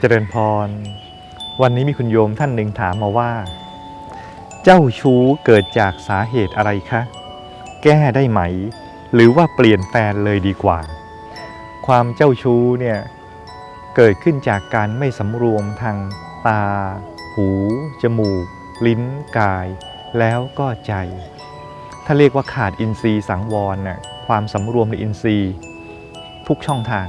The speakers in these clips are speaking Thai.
เจริญพร วันนี้มีคุณโยมท่านหนึ่งถามมาว่า เจ้าชู้เกิดจากสาเหตุอะไรคะ แก้ได้ไหม หรือว่าเปลี่ยนแฟนเลยดีกว่า ความเจ้าชู้เนี่ยเกิดขึ้นจากการไม่สำรวมทางตา หู จมูก ลิ้น กาย แล้วก็ใจ ถ้าเรียกว่าขาดอินทรีย์สังวรน่ะความสำรวมในอินทรีย์ ทุกช่องทาง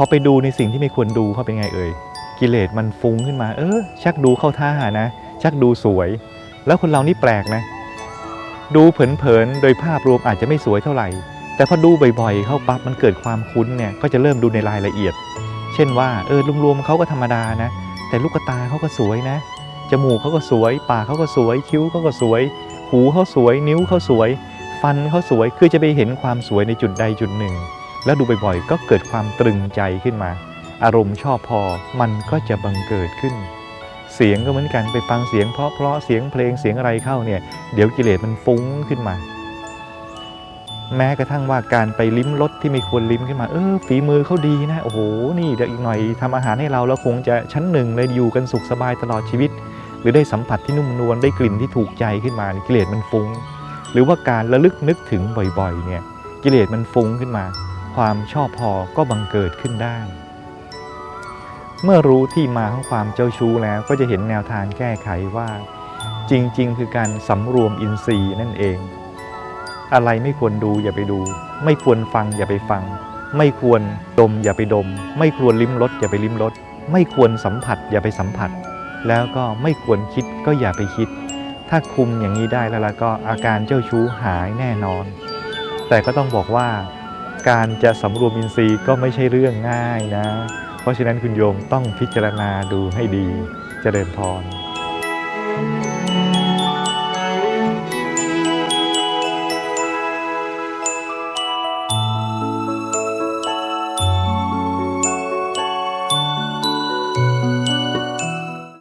พอไปดูในสิ่งที่ไม่ควรดูเขาเป็นไงเอ่ยกิเลสมันฟุ้งขึ้นมา เออ ชักดูเข้าท่านะ ชักดูสวย แล้วคนเรานี่แปลกนะ ดูเผินๆโดยภาพรวมอาจจะไม่สวยเท่าไหร่ แต่พอดูบ่อยๆ เข้าปั๊บมันเกิดความคุ้นเนี่ยก็จะเริ่มดูในรายละเอียด เช่นว่าเออรวมๆเขาก็ธรรมดานะ แต่ลูกตาเขาก็สวยนะจมูกเขาก็สวย ปากเขาก็สวย คิ้วเขาก็สวย หูเขาสวย นิ้วเขาสวย ฟันเขาสวย คือจะไปเห็นความสวยในจุดใดจุดหนึ่ง แล้วดูบ่อยๆ ก็เกิดความตรึงใจขึ้นมา อารมณ์ชอบพอมันก็จะบังเกิดขึ้น เสียงก็เหมือนกันไปฟังเสียงเพราะเพราะเสียงเพลงเสียงอะไรเข้าเนี่ยเดี๋ยวกิเลสมันฟุ้งขึ้นมา แม้กระทั่งว่าการไปลิ้มรสที่ไม่ควรลิ้มขึ้นมา เออฝีมือเขาดีนะโอ้โหนี่เดี๋ยวอีกหน่อยทำอาหารให้เราแล้วคงจะชั้นหนึ่งเลยอยู่กันสุขสบายตลอดชีวิต หรือได้สัมผัสที่นุ่มนวลได้กลิ่นที่ถูกใจขึ้นมากิเลสมันฟุ้ง หรือว่าการระลึกนึกถึงบ่อยๆเนี่ยกิเลสมันฟุ้งขึ้นมา ความชอบพอก็บังเกิดขึ้นได้ เมื่อรู้ที่มาของความเจ้าชู้แล้วก็จะเห็นแนวทางแก้ไขว่า จริง ๆ คือการสำรวมอินทรีย์นั่นเอง อะไรไม่ควรดูอย่าไปดู ไม่ควรฟังอย่าไปฟัง ไม่ควรดมอย่าไปดม ไม่ควรลิ้มรสอย่าไปลิ้มรสไม่ควรสัมผัสอย่าไปสัมผัส แล้วก็ไม่ควรคิดก็อย่าไปคิด ถ้าคุมอย่างนี้ได้แล้วละก็อาการเจ้าชู้หายแน่นอน แต่ก็ต้องบอกว่า การจะสำรวมอินทรีย์ก็ไม่ใช่เรื่องง่ายนะ เพราะฉะนั้นคุณโยมต้องพิจารณาดูให้ดีจเจริญพร